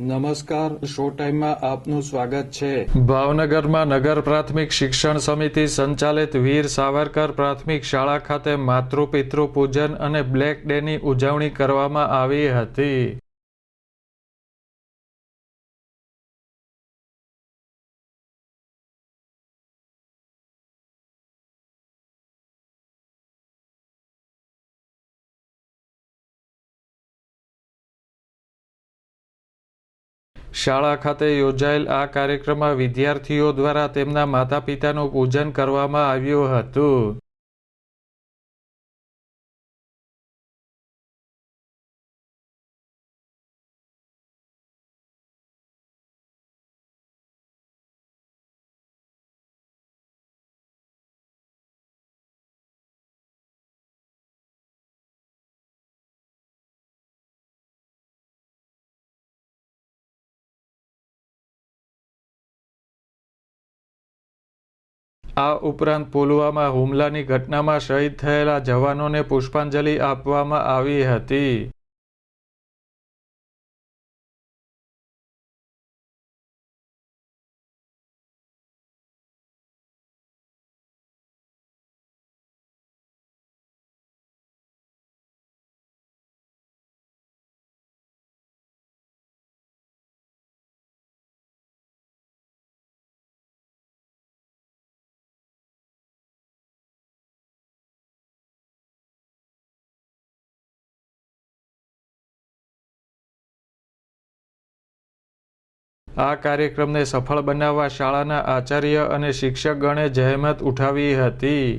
નમસ્કાર, શો ટાઈમમાં આપનું સ્વાગત છે. ભાવનગરમાં નગર પ્રાથમિક શિક્ષણ સમિતિ સંચાલિત વીર સાવરકર પ્રાથમિક શાળા ખાતે માતૃ પિતૃ પૂજન અને બ્લેક ડેની ઉજવણી કરવામાં આવી હતી. શાળા ખાતે યોજાયેલ આ કાર્યક્રમમાં વિદ્યાર્થીઓ દ્વારા તેમના માતા પિતાનું પૂજન કરવામાં આવ્યું હતું. આ ઉપરાંત પુલવામા હુમલાની ઘટનામાં શહીદ થયેલા જવાનોને પુષ્પાંજલિ આપવામાં આવી હતી. આ કાર્યક્રમને સફળ બનાવવા શાળાના આચાર્ય અને શિક્ષકગણે જહેમત ઉઠાવી હતી.